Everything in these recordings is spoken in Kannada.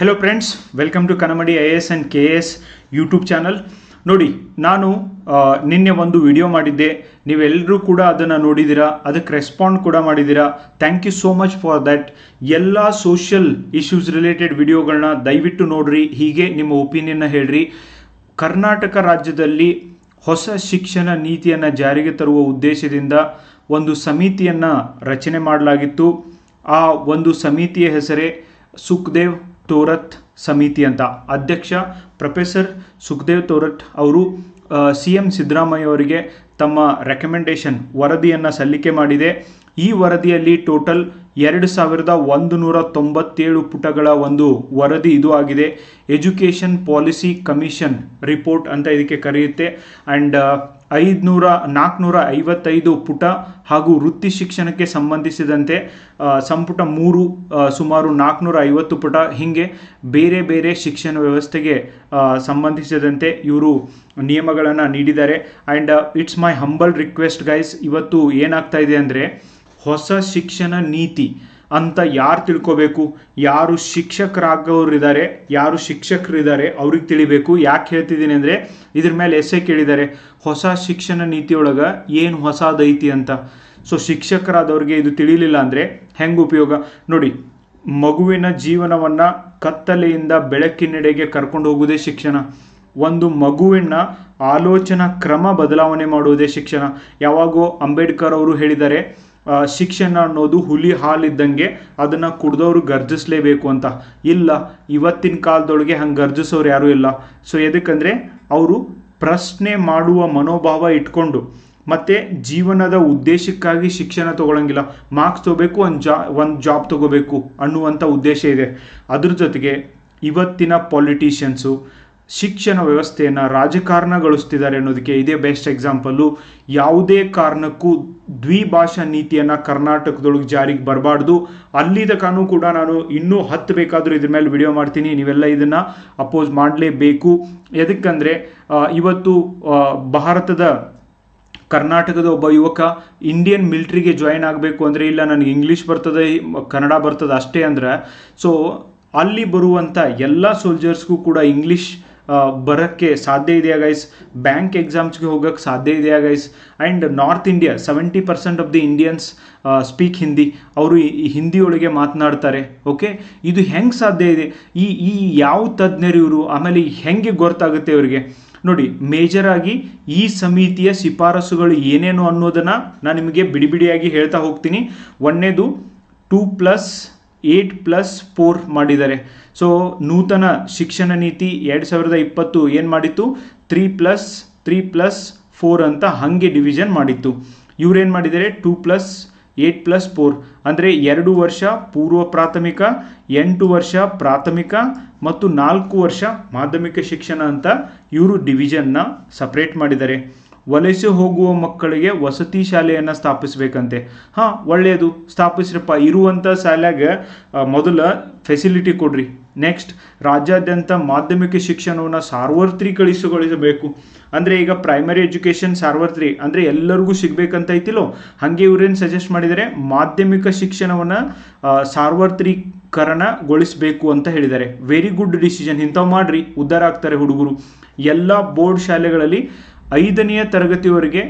Hello friends welcome to Kanamadi I S and K S YouTube channel ನೋಡಿ, ನಾನು ನಿನ್ನೆ ಒಂದು ವಿಡಿಯೋ ಮಾಡಿದ್ದೆ. ನೀವೆಲ್ಲರೂ ಕೂಡ ಅದನ್ನು ನೋಡಿದ್ದೀರಾ? ಅದಕ್ಕೆ ರೆಸ್ಪಾಂಡ್ ಕೂಡ ಮಾಡಿದ್ದೀರಾ? Thank you so much for that ಎಲ್ಲ ಸೋಷಿಯಲ್ ಇಶ್ಯೂಸ್ ರಿಲೇಟೆಡ್ ವಿಡಿಯೋಗಳನ್ನ ದಯವಿಟ್ಟು ನೋಡ್ರಿ. ಹೀಗೆ ನಿಮ್ಮ ಒಪಿನಿಯನ್ನ ಹೇಳ್ರಿ. ಕರ್ನಾಟಕ ರಾಜ್ಯದಲ್ಲಿ ಹೊಸ ಶಿಕ್ಷಣ ನೀತಿಯನ್ನು ಜಾರಿಗೆ ತರುವ ಉದ್ದೇಶದಿಂದ ಒಂದು ಸಮಿತಿಯನ್ನು ರಚನೆ ಮಾಡಲಾಗಿತ್ತು. ಆ ಒಂದು ಸಮಿತಿಯ ಹೆಸರೇ ಸುಖದೇವ್ ತೋರತ್ ಸಮಿತಿ ಅಂತ. ಅಧ್ಯಕ್ಷ ಪ್ರೊಫೆಸರ್ ಸುಖದೇವ್ ತೋರಟ್ ಅವರು ಸಿ ಎಂ ಸಿದ್ದರಾಮಯ್ಯ ಅವರಿಗೆ ತಮ್ಮ ರೆಕಮೆಂಡೇಶನ್ ವರದಿಯನ್ನು ಸಲ್ಲಿಕೆ ಮಾಡಿದೆ. ಈ ವರದಿಯಲ್ಲಿ ಟೋಟಲ್ ಎರಡು ಸಾವಿರದ ಒಂದು ನೂರ ತೊಂಬತ್ತೇಳು ಪುಟಗಳ ಒಂದು ವರದಿ ಇದು ಆಗಿದೆ. ಎಜುಕೇಷನ್ ಪಾಲಿಸಿ ಕಮಿಷನ್ ರಿಪೋರ್ಟ್ ಅಂತ ಇದಕ್ಕೆ ಕರೆಯುತ್ತೆ. ಆ್ಯಂಡ್ ಐದುನೂರ ನಾಲ್ಕುನೂರ ಐವತ್ತೈದು ಪುಟ ಹಾಗೂ ವೃತ್ತಿ ಶಿಕ್ಷಣಕ್ಕೆ ಸಂಬಂಧಿಸಿದಂತೆ ಸಂಪುಟ ಮೂರು ಸುಮಾರು ನಾಲ್ಕುನೂರ ಐವತ್ತು ಪುಟ. ಹೀಗೆ ಬೇರೆ ಬೇರೆ ಶಿಕ್ಷಣ ವ್ಯವಸ್ಥೆಗೆ ಸಂಬಂಧಿಸಿದಂತೆ ಇವರು ನಿಯಮಗಳನ್ನು ನೀಡಿದ್ದಾರೆ. And it's my humble request guys, ಇವತ್ತು ಏನಾಗ್ತಾ ಇದೆ ಅಂದರೆ, ಹೊಸ ಶಿಕ್ಷಣ ನೀತಿ ಅಂತ ಯಾರು ತಿಳ್ಕೋಬೇಕು? ಯಾರು ಶಿಕ್ಷಕರಾಗೋರಿದ್ದಾರೆ? ಯಾರು ಶಿಕ್ಷಕರಿದ್ದಾರೆ? ಅವ್ರಿಗೆ ತಿಳಿಬೇಕು. ಯಾಕೆ ಹೇಳ್ತಿದ್ದೀನಿ ಅಂದರೆ, ಇದ್ರ ಮೇಲೆ ಎಸ್ಸೆ ಕೇಳಿದ್ದಾರೆ. ಹೊಸ ಶಿಕ್ಷಣ ನೀತಿಯೊಳಗೆ ಏನು ಹೊಸದೈತಿ ಅಂತ. ಸೊ ಶಿಕ್ಷಕರಾದವ್ರಿಗೆ ಇದು ತಿಳಿಲಿಲ್ಲ ಅಂದರೆ ಹೆಂಗೆ ಉಪಯೋಗ? ನೋಡಿ, ಮಗುವಿನ ಜೀವನವನ್ನು ಕತ್ತಲೆಯಿಂದ ಬೆಳಕಿನೆಡೆಗೆ ಕರ್ಕೊಂಡು ಹೋಗುವುದೇ ಶಿಕ್ಷಣ. ಒಂದು ಮಗುವಿನ ಆಲೋಚನಾ ಕ್ರಮ ಬದಲಾವಣೆ ಮಾಡುವುದೇ ಶಿಕ್ಷಣ. ಯಾವಾಗೋ ಅಂಬೇಡ್ಕರ್ ಅವರು ಹೇಳಿದ್ದಾರೆ ಶಿಕ್ಷಣ ಅನ್ನೋದು ಹುಲಿ ಹಾಲಿದ್ದಂಗೆ ಅದನ್ನು ಕುಡ್ದವ್ರು ಗರ್ಜಿಸ್ಲೇಬೇಕು ಅಂತ. ಇಲ್ಲ, ಇವತ್ತಿನ ಕಾಲದೊಳಗೆ ಹಂಗೆ ಗರ್ಜಿಸೋರು ಯಾರೂ ಇಲ್ಲ. ಸೊ ಎದಕ್ಕಂದರೆ ಅವರು ಪ್ರಶ್ನೆ ಮಾಡುವ ಮನೋಭಾವ ಇಟ್ಕೊಂಡು, ಮತ್ತು ಜೀವನದ ಉದ್ದೇಶಕ್ಕಾಗಿ ಶಿಕ್ಷಣ ತಗೊಳಂಗಿಲ್ಲ. ಮಾರ್ಕ್ಸ್ ತಗೋಬೇಕು, ಒಂದು ಜಾ, ಒಂದು ಜಾಬ್ ತಗೋಬೇಕು ಅನ್ನುವಂಥ ಉದ್ದೇಶ ಇದೆ. ಅದ್ರ ಜೊತೆಗೆ ಇವತ್ತಿನ ಪೊಲಿಟಿಷಿಯನ್ಸು ಶಿಕ್ಷಣ ವ್ಯವಸ್ಥೆಯನ್ನು ರಾಜಕಾರಣಗೊಳಿಸ್ತಿದ್ದಾರೆ ಅನ್ನೋದಕ್ಕೆ ಇದೇ ಬೆಸ್ಟ್ ಎಕ್ಸಾಂಪಲ್ಲು ಯಾವುದೇ ಕಾರಣಕ್ಕೂ ದ್ವಿಭಾಷಾ ನೀತಿಯನ್ನು ಕರ್ನಾಟಕದೊಳಗೆ ಜಾರಿಗೆ ಬರಬಾರ್ದು. ಅಲ್ಲಿ ಕೂಡ ನಾನು ಇನ್ನೂ ಹತ್ತು ಬೇಕಾದರೂ ಇದ್ರ ಮೇಲೆ ವಿಡಿಯೋ ಮಾಡ್ತೀನಿ. ನೀವೆಲ್ಲ ಇದನ್ನು ಅಪೋಸ್ ಮಾಡಲೇಬೇಕು. ಎದಕ್ಕಂದರೆ ಇವತ್ತು ಭಾರತದ ಕರ್ನಾಟಕದ ಒಬ್ಬ ಯುವಕ ಇಂಡಿಯನ್ ಮಿಲ್ಟ್ರಿಗೆ ಜಾಯಿನ್ ಆಗಬೇಕು ಅಂದರೆ ಇಲ್ಲ, ನನಗೆ ಇಂಗ್ಲೀಷ್ ಬರ್ತದೆ, ಕನ್ನಡ ಬರ್ತದೆ ಅಷ್ಟೇ ಅಂದ್ರೆ ಸೊ ಅಲ್ಲಿ ಬರುವಂಥ ಎಲ್ಲ ಸೋಲ್ಜರ್ಸ್ಗೂ ಕೂಡ ಇಂಗ್ಲೀಷ್ ಬರೋಕ್ಕೆ ಸಾಧ್ಯ ಇದೆಯಾ ಗೈಸ್ ಬ್ಯಾಂಕ್ ಎಕ್ಸಾಮ್ಸ್ಗೆ ಹೋಗೋಕ್ಕೆ ಸಾಧ್ಯ ಇದೆಯಾ guys and north India seventy percent of the Indians speak Hindi ಅವರು ಈ ಹಿಂದಿಯೊಳಗೆ ಮಾತನಾಡ್ತಾರೆ ಓಕೆ ಇದು ಹೆಂಗೆ ಸಾಧ್ಯ ಇದೆ? ಈ ಈ ಯಾವ ತಜ್ಞರು ಇವರು? ಆಮೇಲೆ ಹೆಂಗೆ ಗೊತ್ತಾಗುತ್ತೆ ಇವರಿಗೆ ನೋಡಿ ಮೇಜರ್ ಆಗಿ ಈ ಸಮಿತಿಯ ಶಿಫಾರಸುಗಳು ಏನೇನು ಅನ್ನೋದನ್ನು ನಾನು ನಿಮಗೆ ಬಿಡಿ ಬಿಡಿಯಾಗಿ ಹೇಳ್ತಾ ಹೋಗ್ತೀನಿ. ಒಂದನೇದು two plus eight plus four ಮಾಡಿದ್ದಾರೆ. ಸೊ ನೂತನ ಶಿಕ್ಷಣ ನೀತಿ ಎರಡು ಸಾವಿರದ ಇಪ್ಪತ್ತು ಏನು ಮಾಡಿತ್ತು? Three plus three plus four ಅಂತ ಹಾಗೆ ಡಿವಿಷನ್ ಮಾಡಿತ್ತು. ಇವರೇನು ಮಾಡಿದ್ದಾರೆ? Two plus, eight plus four. ಅಂದರೆ ಎರಡು ವರ್ಷ ಪೂರ್ವ ಪ್ರಾಥಮಿಕ, ಎಂಟು ವರ್ಷ ಪ್ರಾಥಮಿಕ ಮತ್ತು ನಾಲ್ಕು ವರ್ಷ ಮಾಧ್ಯಮಿಕ ಶಿಕ್ಷಣ ಅಂತ ಇವರು ಡಿವಿಷನ್ನ ಸಪ್ರೇಟ್ ಮಾಡಿದ್ದಾರೆ. ವಲಸೆ ಹೋಗುವ ಮಕ್ಕಳಿಗೆ ವಸತಿ ಶಾಲೆಯನ್ನು ಸ್ಥಾಪಿಸಬೇಕಂತೆ. ಹಾಂ ಒಳ್ಳೆಯದು ಸ್ಥಾಪಿಸ್ರಪ್ಪ ಇರುವಂಥ ಶಾಲೆಗೆ ಮೊದಲ ಫೆಸಿಲಿಟಿ ಕೊಡ್ರಿ. ನೆಕ್ಸ್ಟ್ ರಾಜ್ಯಾದ್ಯಂತ ಮಾಧ್ಯಮಿಕ ಶಿಕ್ಷಣವನ್ನು ಸಾರ್ವತ್ರಿಕಳಿಸಗೊಳಿಸಬೇಕು. ಅಂದರೆ ಈಗ ಪ್ರೈಮರಿ ಎಜುಕೇಷನ್ ಸಾರ್ವತ್ರಿ, ಅಂದರೆ ಎಲ್ಲರಿಗೂ ಸಿಗಬೇಕಂತ ಐತಿಲ್ಲೋ? ಹಾಗೆ ಇವ್ರೇನು ಸಜೆಸ್ಟ್ ಮಾಡಿದರೆ ಮಾಧ್ಯಮಿಕ ಶಿಕ್ಷಣವನ್ನು ಸಾರ್ವತ್ರೀಕರಣಗೊಳಿಸಬೇಕು ಅಂತ ಹೇಳಿದ್ದಾರೆ ವೆರಿ ಗುಡ್ ಡಿಸಿಷನ್ ಇಂಥವು ಮಾಡ್ರಿ. ಉದ್ಧಾರ ಆಗ್ತಾರೆ ಹುಡುಗರು. ಎಲ್ಲ ಬೋರ್ಡ್ ಶಾಲೆಗಳಲ್ಲಿ ಐದನೆಯ ತರಗತಿವರೆಗೆ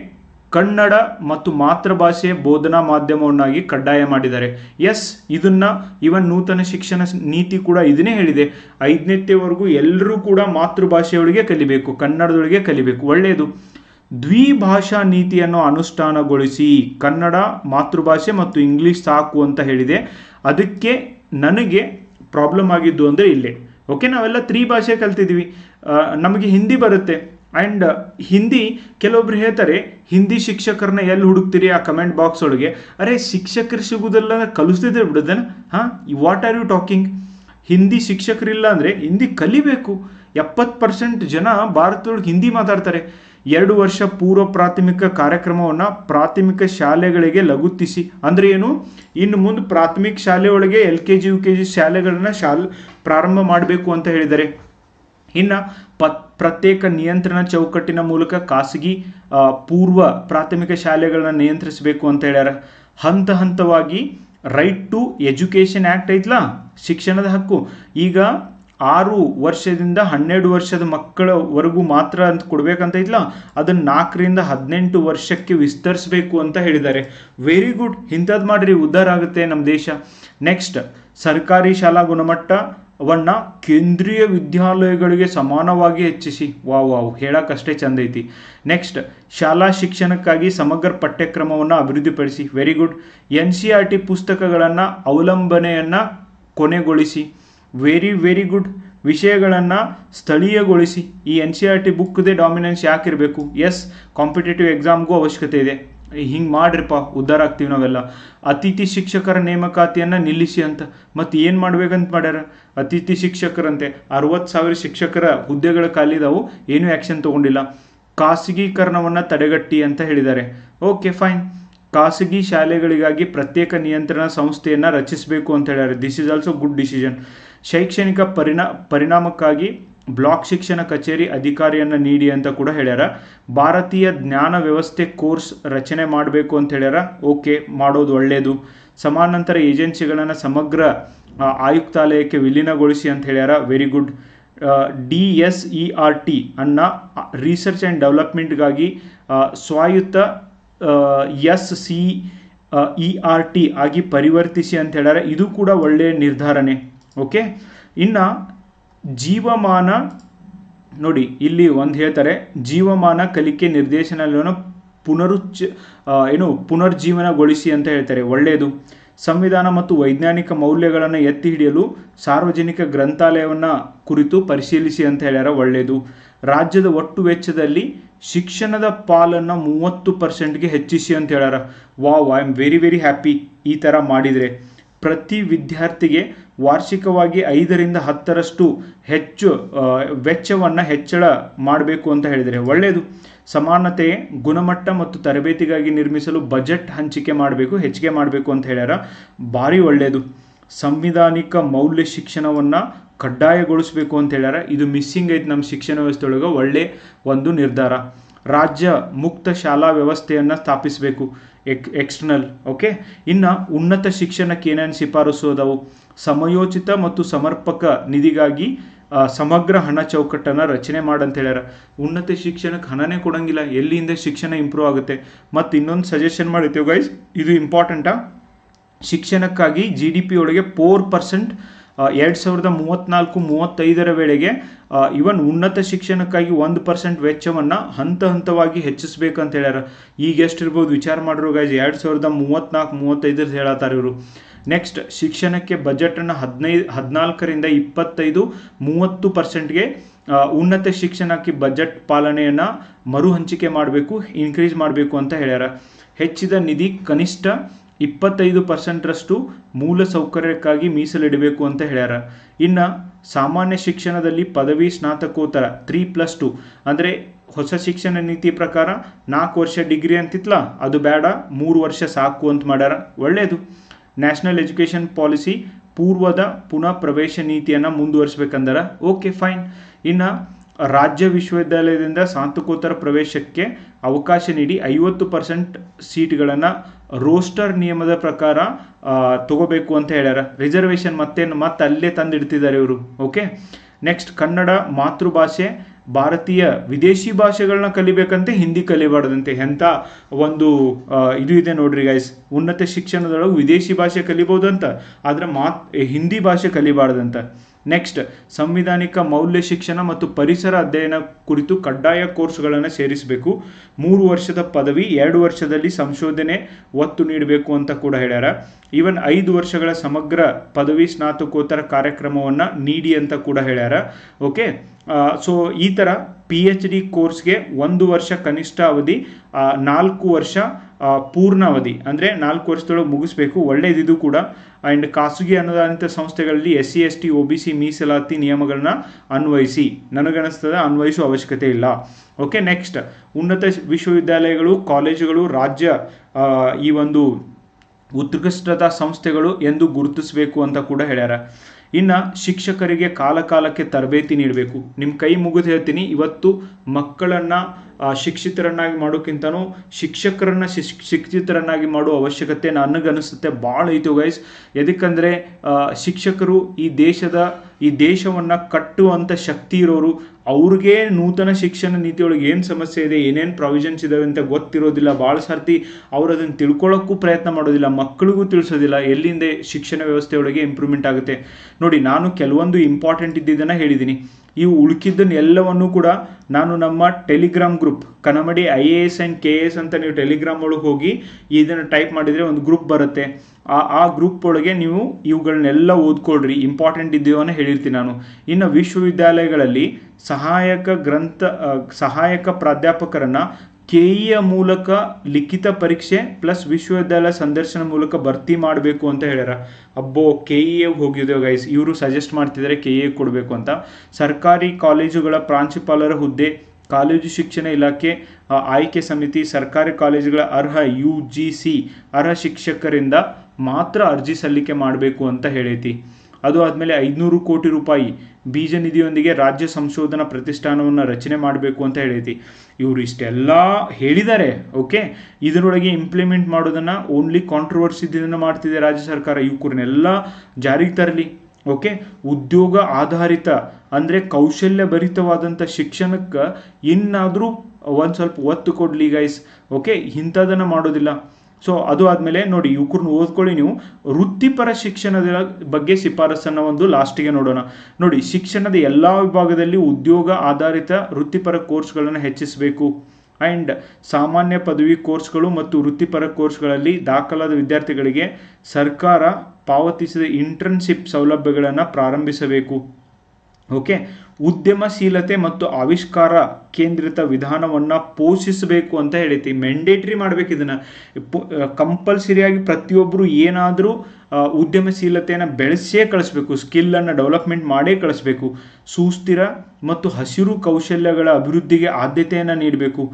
ಕನ್ನಡ ಮತ್ತು ಮಾತೃಭಾಷೆ ಬೋಧನಾ ಮಾಧ್ಯಮವನ್ನಾಗಿ ಕಡ್ಡಾಯ ಮಾಡಿದ್ದಾರೆ. ಎಸ್, ಇದನ್ನ ಇವನ್ ನೂತನ ಶಿಕ್ಷಣ ನೀತಿ ಕೂಡ ಇದನ್ನೇ ಹೇಳಿದೆ. ಐದನೇತ್ಯವರೆಗೂ ಎಲ್ಲರೂ ಕೂಡ ಮಾತೃಭಾಷೆಯೊಳಗೆ ಕಲಿಬೇಕು, ಕನ್ನಡದೊಳಗೆ ಕಲಿಬೇಕು. ಒಳ್ಳೆಯದು. ದ್ವಿಭಾಷಾ ನೀತಿಯನ್ನು ಅನುಷ್ಠಾನಗೊಳಿಸಿ ಕನ್ನಡ, ಮಾತೃಭಾಷೆ ಮತ್ತು ಇಂಗ್ಲಿಷ್ ಸಾಕು ಅಂತ ಹೇಳಿದೆ. ಅದಕ್ಕೆ ನನಗೆ ಪ್ರಾಬ್ಲಮ್ ಆಗಿದ್ದು ಅಂದರೆ ಇಲ್ಲೇ. ಓಕೆ ನಾವೆಲ್ಲ ತ್ರಿ ಭಾಷೆ ಕಲ್ತಿದ್ದೀವಿ ನಮಗೆ ಹಿಂದಿ ಬರುತ್ತೆ. ಆ್ಯಂಡ್ ಹಿಂದಿ ಕೆಲವೊಬ್ರು ಹೇಳ್ತಾರೆ ಹಿಂದಿ ಶಿಕ್ಷಕರನ್ನ ಎಲ್ಲಿ ಹುಡುಕ್ತೀರಿ? ಆ ಕಮೆಂಟ್ ಬಾಕ್ಸ್ ಒಳಗೆ. ಅರೆ, ಶಿಕ್ಷಕರು ಸಿಗುವುದಲ್ಲ ಕಲಿಸ್ತಿದ್ರೆ ಬಿಡೋದನ್ನ ಹಾಂ what are you talking Hindi ಶಿಕ್ಷಕರಿಲ್ಲ ಅಂದರೆ ಹಿಂದಿ ಕಲಿಬೇಕು. ಎಪ್ಪತ್ತು ಪರ್ಸೆಂಟ್ ಜನ ಭಾರತದೊಳಗೆ ಹಿಂದಿ ಮಾತಾಡ್ತಾರೆ. ಎರಡು ವರ್ಷ ಪೂರ್ವ ಪ್ರಾಥಮಿಕ ಕಾರ್ಯಕ್ರಮವನ್ನು ಪ್ರಾಥಮಿಕ ಶಾಲೆಗಳಿಗೆ ಲಗುತ್ತಿಸಿ. ಅಂದರೆ ಏನು? ಇನ್ನು ಮುಂದೆ ಪ್ರಾಥಮಿಕ ಶಾಲೆ ಒಳಗೆ L K G, U K G ಶಾಲೆಗಳನ್ನ ಶಾಲೆ ಪ್ರಾರಂಭ ಮಾಡಬೇಕು ಅಂತ ಹೇಳಿದ್ದಾರೆ. ಇನ್ನು ಪ ಪ್ರತ್ಯೇಕ ನಿಯಂತ್ರಣ ಚೌಕಟ್ಟಿನ ಮೂಲಕ ಖಾಸಗಿ ಪೂರ್ವ ಪ್ರಾಥಮಿಕ ಶಾಲೆಗಳನ್ನ ನಿಯಂತ್ರಿಸಬೇಕು ಅಂತ ಹೇಳ್ಯಾರ. ಹಂತ ಹಂತವಾಗಿ ರೈಟ್ ಟು ಎಜುಕೇಷನ್ ಆ್ಯಕ್ಟ್ ಐತ್ಲಾ, ಶಿಕ್ಷಣದ ಹಕ್ಕು. ಈಗ ಆರು ವರ್ಷದಿಂದ ಹನ್ನೆರಡು ವರ್ಷದ ಮಕ್ಕಳವರೆಗೂ ಮಾತ್ರ ಅಂತ ಕೊಡ್ಬೇಕಂತ ಇಲ್ಲ ಅದನ್ನು ನಾಲ್ಕರಿಂದ ಹದಿನೆಂಟು ವರ್ಷಕ್ಕೆ ವಿಸ್ತರಿಸಬೇಕು ಅಂತ ಹೇಳಿದ್ದಾರೆ. ವೆರಿ ಗುಡ್ ಇಂಥದ್ದು ಮಾಡಿರಿ, ಉದ್ಧಾರ ಆಗುತ್ತೆ ನಮ್ಮ ದೇಶ. ನೆಕ್ಸ್ಟ್ ಸರ್ಕಾರಿ ಶಾಲಾ ಗುಣಮಟ್ಟವನ್ನ ಕೇಂದ್ರೀಯ ವಿದ್ಯಾಲಯಗಳಿಗೆ ಸಮಾನವಾಗಿ ಹೆಚ್ಚಿಸಿ. ವಾವ್ ವಾವ್ ಹೇಳಕ್ಕಷ್ಟೇ ಚಂದ ಐತಿ. ನೆಕ್ಸ್ಟ್ ಶಾಲಾ ಶಿಕ್ಷಣಕ್ಕಾಗಿ ಸಮಗ್ರ ಪಠ್ಯಕ್ರಮವನ್ನು ಅಭಿವೃದ್ಧಿಪಡಿಸಿ. Very good N C R T ಪುಸ್ತಕಗಳನ್ನು ಅವಲಂಬನೆಯನ್ನು ಕೊನೆಗೊಳಿಸಿ. ವೆರಿ ವೆರಿ ಗುಡ್ ವಿಷಯಗಳನ್ನು ಸ್ಥಳೀಯಗೊಳಿಸಿ. ಈ ಎನ್ ಸಿ ಆರ್ ಟಿ ಬುಕ್ದೇ ಡಾಮಿನೆನ್ಸ್ ಯಾಕಿರಬೇಕು? ಎಸ್ ಕಾಂಪಿಟೇಟಿವ್ ಎಕ್ಸಾಮ್ಗೂ ಅವಶ್ಯಕತೆ ಇದೆ. ಹಿಂಗೆ ಮಾಡ್ರಿಪ್ಪ ಉದ್ಧಾರ ಆಗ್ತೀವಿ ನಾವೆಲ್ಲ. ಅತಿಥಿ ಶಿಕ್ಷಕರ ನೇಮಕಾತಿಯನ್ನು ನಿಲ್ಲಿಸಿ ಅಂತ. ಮತ್ತು ಏನು ಮಾಡ್ಬೇಕಂತ ಮಾಡ್ಯಾರ? ಅತಿಥಿ ಶಿಕ್ಷಕರಂತೆ. ಅರವತ್ತು ಸಾವಿರ ಶಿಕ್ಷಕರ ಹುದ್ದೆಗಳ ಖಾಲಿದಾವು. ಏನೂ ಆ್ಯಕ್ಷನ್ ತೊಗೊಂಡಿಲ್ಲ. ಖಾಸಗೀಕರಣವನ್ನು ತಡೆಗಟ್ಟಿ ಅಂತ ಹೇಳಿದ್ದಾರೆ. ಓಕೆ ಫೈನ್ ಖಾಸಗಿ ಶಾಲೆಗಳಿಗಾಗಿ ಪ್ರತ್ಯೇಕ ನಿಯಂತ್ರಣ ಸಂಸ್ಥೆಯನ್ನು ರಚಿಸಬೇಕು ಅಂತ ಹೇಳ್ಯಾರೆ. This is also good decision ಶೈಕ್ಷಣಿಕ ಪರಿಣಾ, ಪರಿಣಾಮಕ್ಕಾಗಿ ಬ್ಲಾಕ್ ಶಿಕ್ಷಣ ಕಚೇರಿ ಅಧಿಕಾರಿಯನ್ನು ನೀಡಿ ಅಂತ ಕೂಡ ಹೇಳ್ಯಾರ. ಭಾರತೀಯ ಜ್ಞಾನ ವ್ಯವಸ್ಥೆ ಕೋರ್ಸ್ ರಚನೆ ಮಾಡಬೇಕು ಅಂತ ಹೇಳ್ಯಾರ. ಓಕೆ, ಮಾಡೋದು ಒಳ್ಳೆಯದು ಸಮಾನಾಂತರ ಏಜೆನ್ಸಿಗಳನ್ನು ಸಮಗ್ರ ಆಯುಕ್ತಾಲಯಕ್ಕೆ ವಿಲೀನಗೊಳಿಸಿ ಅಂತ ಹೇಳ್ಯಾರ. Very good D S E R T ಅನ್ನ ರಿಸರ್ಚ್ ಆ್ಯಂಡ್ ಡೆವಲಪ್ಮೆಂಟ್ಗಾಗಿ ಸ್ವಾಯುತ್ತ S C E R T ಆಗಿ ಪರಿವರ್ತಿಸಿ ಅಂತ ಹೇಳ್ಯಾರ. ಇದು ಕೂಡ ಒಳ್ಳೆಯ ನಿರ್ಧಾರನೆ. ಓಕೆ? ಇನ್ನು ಜೀವಮಾನ, ನೋಡಿ, ಇಲ್ಲಿ ಒಂದು ಹೇಳ್ತಾರೆ, ಜೀವಮಾನ ಕಲಿಕೆ ನಿರ್ದೇಶನಗಳನ್ನು ಪುನರುಚ್ಚ ಏನು, ಪುನರ್ಜೀವನಗೊಳಿಸಿ ಅಂತ ಹೇಳ್ತಾರೆ. ಒಳ್ಳೆಯದು ಸಂವಿಧಾನ ಮತ್ತು ವೈಜ್ಞಾನಿಕ ಮೌಲ್ಯಗಳನ್ನು ಎತ್ತಿ ಹಿಡಿಯಲು ಸಾರ್ವಜನಿಕ ಗ್ರಂಥಾಲಯವನ್ನು ಕುರಿತು ಪರಿಶೀಲಿಸಿ ಅಂತ ಹೇಳ್ಯಾರ ಒಳ್ಳೆಯದು ರಾಜ್ಯದ ಒಟ್ಟು ವೆಚ್ಚದಲ್ಲಿ ಶಿಕ್ಷಣದ ಪಾಲನ್ನು ಮೂವತ್ತು ಪರ್ಸೆಂಟ್ಗೆ ಹೆಚ್ಚಿಸಿ ಅಂತ ಹೇಳ್ಯಾರ. Wow, I am very very happy ಈ ಥರ ಮಾಡಿದರೆ. ಪ್ರತಿ ವಿದ್ಯಾರ್ಥಿಗೆ ವಾರ್ಷಿಕವಾಗಿ ಐದರಿಂದ ಹತ್ತರಷ್ಟು ಹೆಚ್ಚು ವೆಚ್ಚವನ್ನು ಹೆಚ್ಚಳ ಮಾಡಬೇಕು ಅಂತ ಹೇಳಿದರೆ ಒಳ್ಳೆಯದು. ಸಮಾನತೆ ಗುಣಮಟ್ಟ ಮತ್ತು ತರಬೇತಿಗಾಗಿ ನಿರ್ಮಿಸಲು ಬಜೆಟ್ ಹಂಚಿಕೆ ಮಾಡಬೇಕು, ಹೆಚ್ಚಿಗೆ ಮಾಡಬೇಕು ಅಂತ ಹೇಳ್ಯಾರ. ಭಾರಿ ಒಳ್ಳೆಯದು. ಸಂವಿಧಾನಿಕ ಮೌಲ್ಯ ಶಿಕ್ಷಣವನ್ನು ಕಡ್ಡಾಯಗೊಳಿಸಬೇಕು ಅಂತ ಹೇಳ್ಯಾರ. ಇದು ಮಿಸ್ಸಿಂಗ್ ಐತೆ ನಮ್ಮ ಶಿಕ್ಷಣ ವ್ಯವಸ್ಥೆ ಒಳಗೆ ಒಳ್ಳೆ ಒಂದು ನಿರ್ಧಾರ. ರಾಜ್ಯ ಮುಕ್ತ ಶಾಲಾ ವ್ಯವಸ್ಥೆಯನ್ನು ಸ್ಥಾಪಿಸಬೇಕು, ಎಕ್ ಎಕ್ಸ್ಟರ್ನಲ್ ಓಕೆ ಇನ್ನು ಉನ್ನತ ಶಿಕ್ಷಣಕ್ಕೆ ಏನೇನು ಶಿಫಾರಸು ಅದಾವು? ಸಮಯೋಚಿತ ಮತ್ತು ಸಮರ್ಪಕ ನಿಧಿಗಾಗಿ ಸಮಗ್ರ ಹಣ ಚೌಕಟ್ಟನ್ನು ರಚನೆ ಮಾಡಂತ ಹೇಳ್ಯಾರ. ಉನ್ನತ ಶಿಕ್ಷಣಕ್ಕೆ ಹಣನೇ ಕೊಡಂಗಿಲ್ಲ, ಎಲ್ಲಿಂದ ಶಿಕ್ಷಣ ಇಂಪ್ರೂವ್ ಆಗುತ್ತೆ? ಮತ್ತು ಇನ್ನೊಂದು ಸಜೆಷನ್ ಮಾಡಿರ್ತೇವೆ ಗೈಸ್ ಇದು ಇಂಪಾರ್ಟೆಂಟಾ ಶಿಕ್ಷಣಕ್ಕಾಗಿ ಜಿ ಡಿ ಪಿ ಒಳಗೆ ಫೋರ್ ಪರ್ಸೆಂಟ್ ಎರಡು ಸಾವಿರದ ಮೂವತ್ತ್ನಾಲ್ಕು ಮೂವತ್ತೈದರ ವೇಳೆಗೆ ಇವನ್ ಉನ್ನತ ಶಿಕ್ಷಣಕ್ಕಾಗಿ ಒಂದು ಪರ್ಸೆಂಟ್ ವೆಚ್ಚವನ್ನು ಹಂತ ಹಂತವಾಗಿ ಹೆಚ್ಚಿಸ್ಬೇಕಂತ ಹೇಳ್ಯಾರ. ಈಗ ಎಷ್ಟಿರ್ಬೋದು ವಿಚಾರ ಮಾಡಿರೋ ಗೈಸ್ ಎರಡು ಸಾವಿರದ ಮೂವತ್ತ್ನಾಲ್ಕು ಮೂವತ್ತೈದರ ಹೇಳತ್ತಾರ ಇವರು. ನೆಕ್ಸ್ಟ್ ಶಿಕ್ಷಣಕ್ಕೆ ಬಜೆಟನ್ನು ಹದಿನೈದು ಹದಿನಾಲ್ಕರಿಂದ ಇಪ್ಪತ್ತೈದು, ಮೂವತ್ತು ಪರ್ಸೆಂಟ್ಗೆ ಉನ್ನತ ಶಿಕ್ಷಣಕ್ಕೆ ಬಜೆಟ್ ಪಾಲನೆಯನ್ನು ಮರು ಹಂಚಿಕೆ ಮಾಡಬೇಕು ಇನ್ಕ್ರೀಸ್ ಮಾಡಬೇಕು ಅಂತ ಹೇಳ್ಯಾರ. ಹೆಚ್ಚಿದ ನಿಧಿ ಕನಿಷ್ಠ ಇಪ್ಪತ್ತೈದು ಪರ್ಸೆಂಟ್ರಷ್ಟು ಮೂಲ ಸೌಕರ್ಯಕ್ಕಾಗಿ ಮೀಸಲಿಡಬೇಕು ಅಂತ ಹೇಳ್ಯಾರ. ಇನ್ನು ಸಾಮಾನ್ಯ ಶಿಕ್ಷಣದಲ್ಲಿ ಪದವಿ ಸ್ನಾತಕೋತ್ತರ ತ್ರೀ ಪ್ಲಸ್ ಟು ಅಂದರೆ ಹೊಸ ಶಿಕ್ಷಣ ನೀತಿ ಪ್ರಕಾರ ನಾಲ್ಕು ವರ್ಷ ಡಿಗ್ರಿ ಅಂತಿತ್ಲ, ಅದು ಬೇಡ, ಮೂರು ವರ್ಷ ಸಾಕು ಅಂತ ಮಾಡ್ಯಾರ. ಒಳ್ಳೆಯದು ನ್ಯಾಷನಲ್ ಎಜುಕೇಷನ್ ಪಾಲಿಸಿ ಪೂರ್ವದ ಪುನಃ ಪ್ರವೇಶ ನೀತಿಯನ್ನು ಮುಂದುವರಿಸಬೇಕಂದ್ರೆ. ಓಕೆ ಫೈನ್ ಇನ್ನು ರಾಜ್ಯ ವಿಶ್ವವಿದ್ಯಾಲಯದಿಂದ ಸ್ನಾತಕೋತ್ತರ ಪ್ರವೇಶಕ್ಕೆ ಅವಕಾಶ ನೀಡಿ ಐವತ್ತು ಪರ್ಸೆಂಟ್ ಸೀಟ್ಗಳನ್ನು ರೋಸ್ಟರ್ ನಿಯಮದ ಪ್ರಕಾರ ತಗೋಬೇಕು ಅಂತ ಹೇಳ್ಯಾರ. ರಿಸರ್ವೇಷನ್ ಮತ್ತೇನು ಮತ್ತೆ ಅಲ್ಲೇ ತಂದಿಡ್ತಿದ್ದಾರೆ ಇವರು. ಓಕೆ? ನೆಕ್ಸ್ಟ್, ಕನ್ನಡ ಮಾತೃಭಾಷೆ, ಭಾರತೀಯ ವಿದೇಶಿ ಭಾಷೆಗಳನ್ನ ಕಲಿಬೇಕಂತೆ ಹಿಂದಿ ಕಲಿಬಾರ್ದಂತೆ. ಎಂಥ ಒಂದು ಇದು ಇದೆ ನೋಡ್ರಿ ಗೈಸ್ ಉನ್ನತ ಶಿಕ್ಷಣದೊಳಗೆ ವಿದೇಶಿ ಭಾಷೆ ಕಲಿಬೋದಂತ, ಆದ್ರೆ ಮಾತ್, ಹಿಂದಿ ಭಾಷೆ ಕಲಿಬಾರ್ದಂತ. ನೆಕ್ಸ್ಟ್ ಸಂವಿಧಾನಿಕ ಮೌಲ್ಯ ಶಿಕ್ಷಣ ಮತ್ತು ಪರಿಸರ ಅಧ್ಯಯನ ಕುರಿತು ಕಡ್ಡಾಯ ಕೋರ್ಸ್ಗಳನ್ನು ಸೇರಿಸಬೇಕು. ಮೂರು ವರ್ಷದ ಪದವಿ, ಎರಡು ವರ್ಷದಲ್ಲಿ ಸಂಶೋಧನೆ, ಒತ್ತು ನೀಡಬೇಕು ಅಂತ ಕೂಡ ಹೇಳ್ಯಾರ. ಈವನ್ ಐದು ವರ್ಷಗಳ ಸಮಗ್ರ ಪದವಿ, ಸ್ನಾತಕೋತ್ತರ ಕಾರ್ಯಕ್ರಮವನ್ನು ನೀಡಿ ಅಂತ ಕೂಡ ಹೇಳ್ಯಾರ. ಓಕೆ ಸೊ ಈ ಥರ ಪಿ ಎಚ್ ಡಿ ಕೋರ್ಸ್ಗೆ ಒಂದು ವರ್ಷ ಕನಿಷ್ಠ ಅವಧಿ ನಾಲ್ಕು ವರ್ಷ ಆ, ಪೂರ್ಣ ಅವಧಿ ಅಂದರೆ ನಾಲ್ಕು ವರ್ಷದೊಳಗೆ ಮುಗಿಸ್ಬೇಕು. ಒಳ್ಳೆಯದಿದು ಕೂಡ. ಆ್ಯಂಡ್ ಖಾಸಗಿ ಅನುದಾನಿತ ಸಂಸ್ಥೆಗಳಲ್ಲಿ S C S T O B C ಮೀಸಲಾತಿ ನಿಯಮಗಳನ್ನ ಅನ್ವಯಿಸಿ. ನನಗನ್ನಿಸ್ತದೆ ಅನ್ವಯಿಸುವ ಅವಶ್ಯಕತೆ ಇಲ್ಲ. Okay next. ಉನ್ನತ ವಿಶ್ವವಿದ್ಯಾಲಯಗಳು ಕಾಲೇಜುಗಳು ರಾಜ್ಯ ಈ ಒಂದು ಉತ್ಕೃಷ್ಟತಾ ಸಂಸ್ಥೆಗಳು ಎಂದು ಗುರುತಿಸಬೇಕು ಅಂತ ಕೂಡ ಹೇಳ್ಯಾರ. ಇನ್ನು ಶಿಕ್ಷಕರಿಗೆ ಕಾಲಕಾಲಕ್ಕೆ ತರಬೇತಿ ನೀಡಬೇಕು. ನಿಮ್ಮ ಕೈ ಮುಗಿದು ಹೇಳ್ತೀನಿ, ಇವತ್ತು ಮಕ್ಕಳನ್ನು ಶಿಕ್ಷಿತರನ್ನಾಗಿ ಮಾಡೋಕ್ಕಿಂತನೂ ಶಿಕ್ಷಕರನ್ನ ಶಿಕ್ ಶಿಕ್ಷಿತರನ್ನಾಗಿ ಮಾಡುವ ಅವಶ್ಯಕತೆ ನನಗನ್ನಿಸುತ್ತೆ ಭಾಳ ಐತು ಗೈಸ್ ಎದಕ್ಕಂದರೆ ಶಿಕ್ಷಕರು ಈ ದೇಶದ, ಈ ದೇಶವನ್ನು ಕಟ್ಟುವಂಥ ಶಕ್ತಿ ಇರೋರು ಅವ್ರಿಗೆ ನೂತನ ಶಿಕ್ಷಣ ನೀತಿಯೊಳಗೆ ಏನು ಸಮಸ್ಯೆ ಇದೆ, ಏನೇನು ಪ್ರಾವಿಷನ್ಸ್ ಇದಾವೆ ಅಂತ ಗೊತ್ತಿರೋದಿಲ್ಲ. ಭಾಳ ಸರ್ತಿ ಅವ್ರು ಅದನ್ನು ತಿಳ್ಕೊಳ್ಳೋಕ್ಕೂ ಪ್ರಯತ್ನ ಮಾಡೋದಿಲ್ಲ. ಮಕ್ಕಳಿಗೂ ತಿಳಿಸೋದಿಲ್ಲ. ಎಲ್ಲಿಂದ ಶಿಕ್ಷಣ ವ್ಯವಸ್ಥೆಯೊಳಗೆ ಇಂಪ್ರೂವ್ಮೆಂಟ್ ಆಗುತ್ತೆ. ನೋಡಿ, ನಾನು ಕೆಲವೊಂದು ಇಂಪಾರ್ಟೆಂಟ್ ಇದ್ದಿದ್ದನ್ನು ಹೇಳಿದ್ದೀನಿ ಇವು ಉಳುಕಿದ್ದನ್ನು ಎಲ್ಲವನ್ನೂ ಕೂಡ ನಾನು ನಮ್ಮ Telegram group Kanamadi I A S and K S ಅಂತ ನೀವು ಟೆಲಿಗ್ರಾಮ್ ಒಳಗೆ ಹೋಗಿ ಇದನ್ನು ಟೈಪ್ ಮಾಡಿದರೆ ಒಂದು ಗ್ರೂಪ್ ಬರುತ್ತೆ. ಆ ಆ ಗ್ರೂಪ್ ಒಳಗೆ ನೀವು ಇವುಗಳನ್ನೆಲ್ಲ ಓದ್ಕೊಳ್ರಿ. ಇಂಪಾರ್ಟೆಂಟ್ ಇದ್ದೀವನ್ನ ಹೇಳಿರ್ತೀನಿ ನಾನು. ಇನ್ನು ವಿಶ್ವವಿದ್ಯಾಲಯಗಳಲ್ಲಿ ಸಹಾಯಕ ಗ್ರಂಥ ಸಹಾಯಕ ಪ್ರಾಧ್ಯಾಪಕರನ್ನ ಕೆಇಯ ಮೂಲಕ ಲಿಖಿತ ಪರೀಕ್ಷೆ ಪ್ಲಸ್ ವಿಶ್ವವಿದ್ಯಾಲಯ ಸಂದರ್ಶನ ಮೂಲಕ ಭರ್ತಿ ಮಾಡಬೇಕು ಅಂತ ಹೇಳ್ಯಾರ. ಅಬ್ಬೋ ಕೆ ಇ ಹೋಗಿದೆ ಗೈಸ್ ಇವರು ಸಜೆಸ್ಟ್ ಮಾಡ್ತಿದ್ದಾರೆ ಕೆ ಇ ಕೊಡಬೇಕು ಅಂತ. ಸರ್ಕಾರಿ ಕಾಲೇಜುಗಳ ಪ್ರಾಂಶುಪಾಲರ ಹುದ್ದೆ, ಕಾಲೇಜು ಶಿಕ್ಷಣ ಇಲಾಖೆ ಆಯ್ಕೆ ಸಮಿತಿ, ಸರ್ಕಾರಿ ಕಾಲೇಜುಗಳ ಅರ್ಹ ಯು ಜಿ ಸಿ ಅರ್ಹ ಶಿಕ್ಷಕರಿಂದ ಮಾತ್ರ ಅರ್ಜಿ ಸಲ್ಲಿಕೆ ಮಾಡಬೇಕು ಅಂತ ಹೇಳೈತಿ. ಅದು ಆದಮೇಲೆ ಐದುನೂರು ಕೋಟಿ ರೂಪಾಯಿ ಬೀಜ ನಿಧಿಯೊಂದಿಗೆ ರಾಜ್ಯ ಸಂಶೋಧನಾ ಪ್ರತಿಷ್ಠಾನವನ್ನು ರಚನೆ ಮಾಡಬೇಕು ಅಂತ ಹೇಳೈತಿ. ಇವರು ಇಷ್ಟೆಲ್ಲ ಹೇಳಿದ್ದಾರೆ ಓಕೆ ಇದರೊಳಗೆ ಇಂಪ್ಲಿಮೆಂಟ್ ಮಾಡೋದನ್ನು ಓನ್ಲಿ ಕಾಂಟ್ರವರ್ಸಿ ಇದನ್ನು ಮಾಡ್ತಿದೆ ರಾಜ್ಯ ಸರ್ಕಾರ. ಇವ್ರನ್ನೆಲ್ಲ ಜಾರಿಗೆ ತರಲಿ ಓಕೆ ಉದ್ಯೋಗ ಆಧಾರಿತ, ಅಂದರೆ ಕೌಶಲ್ಯ ಭರಿತವಾದಂಥ ಶಿಕ್ಷಣಕ್ಕೆ ಇನ್ನಾದರೂ ಒಂದು ಸ್ವಲ್ಪ ಒತ್ತು ಕೊಡಲಿ ಗೈಸ್ ಓಕೆ ಇಂಥದನ್ನು ಮಾಡೋದಿಲ್ಲ. ಸೊ ಅದು ಆದಮೇಲೆ ನೋಡಿ ಇವ್ರನ್ನ ಓದ್ಕೊಳ್ಳಿ ನೀವು. ವೃತ್ತಿಪರ ಶಿಕ್ಷಣದ ಬಗ್ಗೆ ಶಿಫಾರಸನ್ನು ಒಂದು ಲಾಸ್ಟಿಗೆ ನೋಡೋಣ. ನೋಡಿ, ಶಿಕ್ಷಣದ ಎಲ್ಲ ವಿಭಾಗದಲ್ಲಿ ಉದ್ಯೋಗ ಆಧಾರಿತ ವೃತ್ತಿಪರ ಕೋರ್ಸ್ಗಳನ್ನು ಹೆಚ್ಚಿಸಬೇಕು. ಆ್ಯಂಡ್ ಸಾಮಾನ್ಯ ಪದವಿ ಕೋರ್ಸ್ಗಳು ಮತ್ತು ವೃತ್ತಿಪರ ಕೋರ್ಸ್ಗಳಲ್ಲಿ ದಾಖಲಾದ ವಿದ್ಯಾರ್ಥಿಗಳಿಗೆ ಸರ್ಕಾರ ಪಾವತಿಸಿದ ಇಂಟರ್ನ್ಶಿಪ್ ಸೌಲಭ್ಯಗಳನ್ನು ಪ್ರಾರಂಭಿಸಬೇಕು. ಓಕೆ ಉದ್ಯಮಶೀಲತೆ ಮತ್ತು ಆವಿಷ್ಕಾರ ಕೇಂದ್ರಿತ ವಿಧಾನವನ್ನು ಪೋಷಿಸಬೇಕು ಅಂತ ಹೇಳೈತಿ. ಮೆಂಡೇಟ್ರಿ ಮಾಡ್ಬೇಕು ಇದನ್ನು. ಕಂಪಲ್ಸರಿಯಾಗಿ ಪ್ರತಿಯೊಬ್ಬರು ಏನಾದರೂ ಉದ್ಯಮಶೀಲತೆಯನ್ನು ಬೆಳೆಸೇ ಕಳಿಸ್ಬೇಕು. ಸ್ಕಿಲ್ಲನ್ನು ಡೆವಲಪ್ಮೆಂಟ್ ಮಾಡೇ ಕಳಿಸ್ಬೇಕು. ಸುಸ್ಥಿರ ಮತ್ತು ಹಸಿರು ಕೌಶಲ್ಯಗಳ ಅಭಿವೃದ್ಧಿಗೆ ಆದ್ಯತೆಯನ್ನು ನೀಡಬೇಕು.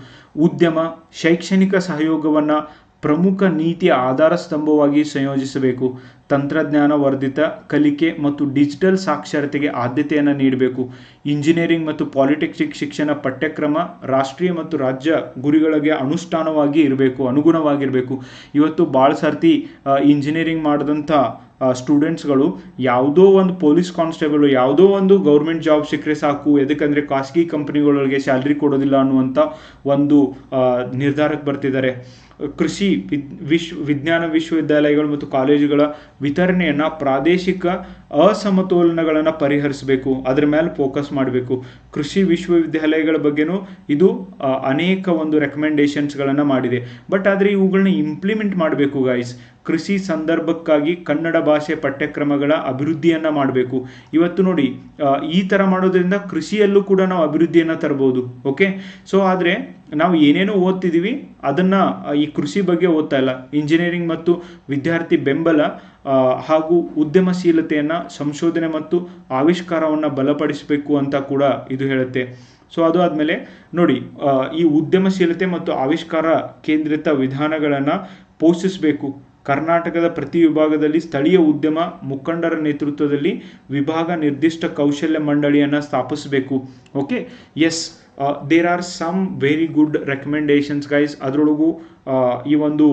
ಉದ್ಯಮ, ಶೈಕ್ಷಣಿಕ ಸಹಯೋಗವನ್ನು ಪ್ರಮುಖ ನೀತಿಯ ಆಧಾರ ಸ್ತಂಭವಾಗಿ ಸಂಯೋಜಿಸಬೇಕು. ತಂತ್ರಜ್ಞಾನ ವರ್ಧಿತ ಕಲಿಕೆ ಮತ್ತು ಡಿಜಿಟಲ್ ಸಾಕ್ಷರತೆಗೆ ಆದ್ಯತೆಯನ್ನು ನೀಡಬೇಕು. ಇಂಜಿನಿಯರಿಂಗ್ ಮತ್ತು ಪಾಲಿಟೆಕ್ನಿಕ್ ಶಿಕ್ಷಣ ಪಠ್ಯಕ್ರಮ ರಾಷ್ಟ್ರೀಯ ಮತ್ತು ರಾಜ್ಯ ಗುರಿಗಳಿಗೆ ಅನುಷ್ಠಾನವಾಗಿ ಇರಬೇಕು, ಅನುಗುಣವಾಗಿರಬೇಕು. ಇವತ್ತು ಭಾಳ ಸರ್ತಿ ಇಂಜಿನಿಯರಿಂಗ್ ಮಾಡಿದಂಥ ಸ್ಟೂಡೆಂಟ್ಸ್ಗಳು ಯಾವುದೋ ಒಂದು ಪೊಲೀಸ್ ಕಾನ್ಸ್ಟೇಬಲ್, ಯಾವುದೋ ಒಂದು ಗೌರ್ಮೆಂಟ್ ಜಾಬ್ ಸಿಕ್ಕರೆ ಸಾಕು ಎದಕ್ಕಂದರೆ ಖಾಸಗಿ ಕಂಪ್ನಿಗಳಿಗೆ ಸ್ಯಾಲ್ರಿ ಕೊಡೋದಿಲ್ಲ ಅನ್ನುವಂಥ ಒಂದು ನಿರ್ಧಾರಕ್ಕೆ ಬರ್ತಿದ್ದಾರೆ. ಕೃಷಿ ವಿಶ್ವ ವಿಜ್ಞಾನ ವಿಶ್ವವಿದ್ಯಾಲಯಗಳು ಮತ್ತು ಕಾಲೇಜುಗಳ ವಿತರಣೆಯನ್ನು ಪ್ರಾದೇಶಿಕ ಅಸಮತೋಲನಗಳನ್ನು ಪರಿಹರಿಸಬೇಕು. ಅದರ ಮೇಲೆ ಫೋಕಸ್ ಮಾಡಬೇಕು. ಕೃಷಿ ವಿಶ್ವವಿದ್ಯಾಲಯಗಳ ಬಗ್ಗೆನೂ ಇದು ಅನೇಕ ಒಂದು ರೆಕಮೆಂಡೇಶನ್ಸ್ಗಳನ್ನು ಮಾಡಿದೆ. ಬಟ್ ಆದರೆ ಇವುಗಳನ್ನ ಇಂಪ್ಲಿಮೆಂಟ್ ಮಾಡಬೇಕು ಗಾಯ್ಸ್ ಕೃಷಿ ಸಂದರ್ಭಕ್ಕಾಗಿ ಕನ್ನಡ ಭಾಷೆ ಪಠ್ಯಕ್ರಮಗಳ ಅಭಿವೃದ್ಧಿಯನ್ನು ಮಾಡಬೇಕು. ಇವತ್ತು ನೋಡಿ ಈ ಥರ ಮಾಡೋದ್ರಿಂದ ಕೃಷಿಯಲ್ಲೂ ಕೂಡ ನಾವು ಅಭಿವೃದ್ಧಿಯನ್ನು ತರಬಹುದು ಓಕೆ? ಸೊ ಆದರೆ ನಾವು ಏನೇನೋ ಓದ್ತಿದ್ದೀವಿ ಅದನ್ನು ಈ ಕೃಷಿ ಬಗ್ಗೆ ಓದ್ತಾ ಇಲ್ಲ. ಇಂಜಿನಿಯರಿಂಗ್ ಮತ್ತು ವಿದ್ಯಾರ್ಥಿ ಬೆಂಬಲ ಹಾಗೂ ಉದ್ಯಮಶೀಲತೆಯನ್ನು, ಸಂಶೋಧನೆ ಮತ್ತು ಆವಿಷ್ಕಾರವನ್ನು ಬಲಪಡಿಸಬೇಕು ಅಂತ ಕೂಡ ಇದು ಹೇಳುತ್ತೆ. ಸೊ ಅದು ಆದಮೇಲೆ ನೋಡಿ ಈ ಉದ್ಯಮಶೀಲತೆ ಮತ್ತು ಆವಿಷ್ಕಾರ ಕೇಂದ್ರಿತ ವಿಧಾನಗಳನ್ನು ಪೋಷಿಸಬೇಕು. ಕರ್ನಾಟಕದ ಪ್ರತಿ ವಿಭಾಗದಲ್ಲಿ ಸ್ಥಳೀಯ ಉದ್ಯಮ ಮುಖಂಡರ ನೇತೃತ್ವದಲ್ಲಿ ವಿಭಾಗ ನಿರ್ದಿಷ್ಟ ಕೌಶಲ್ಯ ಮಂಡಳಿಯನ್ನು ಸ್ಥಾಪಿಸಬೇಕು. Okay yes there are some very good recommendations guys ಅದರೊಳಗೂ ಈ ಒಂದು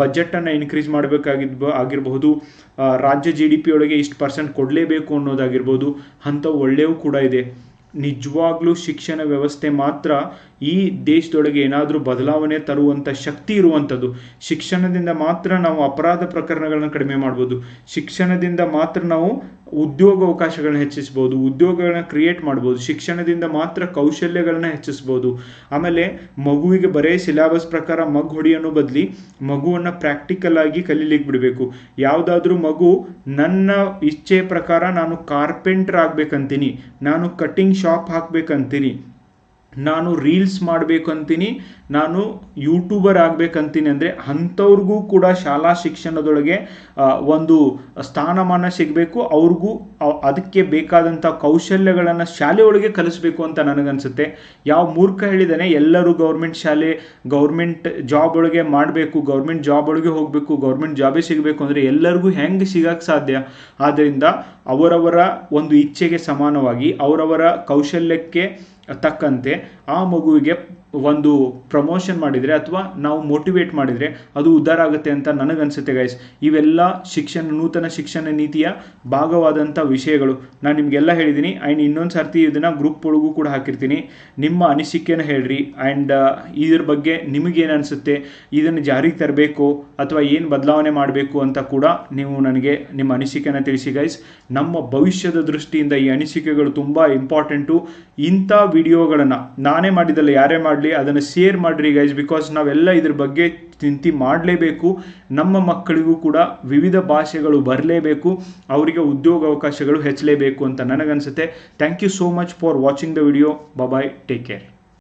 ಬಜೆಟನ್ನು ಇನ್ಕ್ರೀಸ್ ಮಾಡಬೇಕಾಗಿದ್ ಆಗಿರಬಹುದು. ರಾಜ್ಯ ಜಿ ಡಿ ಪಿ ಇಷ್ಟು ಪರ್ಸೆಂಟ್ ಕೊಡಲೇಬೇಕು ಅನ್ನೋದಾಗಿರ್ಬೋದು. ಅಂಥವು ಒಳ್ಳೆಯವು ಕೂಡ ಇದೆ. ನಿಜವಾಗ್ಲೂ ಶಿಕ್ಷಣ ವ್ಯವಸ್ಥೆ ಮಾತ್ರ ಈ ದೇಶದೊಳಗೆ ಏನಾದರೂ ಬದಲಾವಣೆ ತರುವಂಥ ಶಕ್ತಿ ಇರುವಂಥದ್ದು ಶಿಕ್ಷಣದಿಂದ ಮಾತ್ರ ನಾವು ಅಪರಾಧ ಪ್ರಕರಣಗಳನ್ನು ಕಡಿಮೆ ಮಾಡ್ಬೋದು. ಶಿಕ್ಷಣದಿಂದ ಮಾತ್ರ ನಾವು ಉದ್ಯೋಗ ಅವಕಾಶಗಳನ್ನ ಹೆಚ್ಚಿಸ್ಬೋದು, ಉದ್ಯೋಗಗಳನ್ನ ಕ್ರಿಯೇಟ್ ಮಾಡ್ಬೋದು, ಶಿಕ್ಷಣದಿಂದ ಮಾತ್ರ ಕೌಶಲ್ಯಗಳನ್ನ ಹೆಚ್ಚಿಸ್ಬೋದು. ಆಮೇಲೆ ಮಗುವಿಗೆ ಬರೇ ಸಿಲೆಬಸ್ ಪ್ರಕಾರ ಮಗ್ ಹೊಡಿಯೋನು ಬದಲಿ ಮಗುವನ್ನು ಪ್ರಾಕ್ಟಿಕಲ್ ಆಗಿ ಕಲೀಲಿಕ್ಕೆ ಬಿಡಬೇಕು. ಯಾವುದಾದ್ರೂ ಮಗು, ನನ್ನ ಇಚ್ಛೆ ಪ್ರಕಾರ ನಾನು ಕಾರ್ಪೆಂಟ್ರ್ ಆಗ್ಬೇಕಂತೀನಿ, ನಾನು ಕಟಿಂಗ್ ಶಾಪ್ ಹಾಕ್ಬೇಕಂತೀನಿ ನಾನು ರೀಲ್ಸ್ ಮಾಡಬೇಕಂತೀನಿ, ನಾನು ಯೂಟ್ಯೂಬರ್ ಆಗಬೇಕಂತೀನಿ ಅಂದರೆ ಅಂಥವ್ರಿಗೂ ಕೂಡ ಶಾಲಾ ಶಿಕ್ಷಣದೊಳಗೆ ಒಂದು ಸ್ಥಾನಮಾನ ಸಿಗಬೇಕು. ಅವ್ರಿಗೂ ಅದಕ್ಕೆ ಬೇಕಾದಂಥ ಕೌಶಲ್ಯಗಳನ್ನು ಶಾಲೆಯೊಳಗೆ ಕಲಿಸ್ಬೇಕು ಅಂತ ನನಗನ್ಸುತ್ತೆ. ಯಾವ ಮೂರ್ಖ ಹೇಳಿದಾನೆ, ಎಲ್ಲರೂ ಗೌರ್ಮೆಂಟ್ ಶಾಲೆ, ಗೌರ್ಮೆಂಟ್ ಜಾಬ್ ಒಳಗೆ ಮಾಡಬೇಕು, ಗೌರ್ಮೆಂಟ್ ಜಾಬ್ ಒಳಗೆ ಹೋಗಬೇಕು, ಗೌರ್ಮೆಂಟ್ ಜಾಬೇ ಸಿಗಬೇಕು ಅಂದರೆ ಎಲ್ಲರಿಗೂ ಹೆಂಗೆ ಸಿಗಕ್ಕೆ ಸಾಧ್ಯ? ಆದ್ದರಿಂದ ಅವರವರ ಒಂದು ಇಚ್ಛೆಗೆ ಸಮಾನವಾಗಿ, ಅವರವರ ಕೌಶಲ್ಯಕ್ಕೆ ತಕ್ಕಂತೆ ಆ ಮಗುವಿಗೆ ಒಂದು ಪ್ರಮೋಷನ್ ಮಾಡಿದರೆ ಅಥವಾ ನಾವು ಮೋಟಿವೇಟ್ ಮಾಡಿದರೆ ಅದು ಉದ್ಧಾರ ಆಗುತ್ತೆ ಅಂತ ನನಗನ್ಸುತ್ತೆ ಗೈಸ್ ಇವೆಲ್ಲ ಶಿಕ್ಷಣ, ನೂತನ ಶಿಕ್ಷಣ ನೀತಿಯ ಭಾಗವಾದಂಥ ವಿಷಯಗಳು. ನಾನು ನಿಮಗೆಲ್ಲ ಹೇಳಿದ್ದೀನಿ ಆ್ಯಂಡ್ ಇನ್ನೊಂದು ಸರ್ತಿ ಇದನ್ನು ಗ್ರೂಪ್ ಒಳಗೂ ಕೂಡ ಹಾಕಿರ್ತೀನಿ. ನಿಮ್ಮ ಅನಿಸಿಕೆನ ಹೇಳ್ರಿ. ಆ್ಯಂಡ್ ಇದ್ರ ಬಗ್ಗೆ ನಿಮಗೇನು ಅನಿಸುತ್ತೆ? ಇದನ್ನು ಜಾರಿಗೆ ತರಬೇಕು ಅಥವಾ ಏನು ಬದಲಾವಣೆ ಮಾಡಬೇಕು ಅಂತ ಕೂಡ ನೀವು ನನಗೆ ನಿಮ್ಮ ಅನಿಸಿಕೆನ ತಿಳಿಸಿ ಗೈಸ್ ನಮ್ಮ ಭವಿಷ್ಯದ ದೃಷ್ಟಿಯಿಂದ ಈ ಅನಿಸಿಕೆಗಳು ತುಂಬ ಇಂಪಾರ್ಟೆಂಟು ಇಂಥ ವಿಡಿಯೋಗಳನ್ನು ನಾನೇ ಮಾಡಿದ್ದಲ್ಲ, ಯಾರೇ ಮಾಡಲಿ ಅದನ್ನು ಶೇರ್ ಮಾಡಿರಿ ಗೈಸ್ ಬಿಕಾಸ್ ನಾವೆಲ್ಲ ಇದ್ರ ಬಗ್ಗೆ ಚಿಂತಿ ಮಾಡಲೇಬೇಕು. ನಮ್ಮ ಮಕ್ಕಳಿಗೂ ಕೂಡ ವಿವಿಧ ಭಾಷೆಗಳು ಬರಲೇಬೇಕು. ಅವರಿಗೆ ಉದ್ಯೋಗ ಅವಕಾಶಗಳು ಹೆಚ್ಚಲೇಬೇಕು ಅಂತ ನನಗನ್ಸುತ್ತೆ. Thank you so much for watching the video bye take care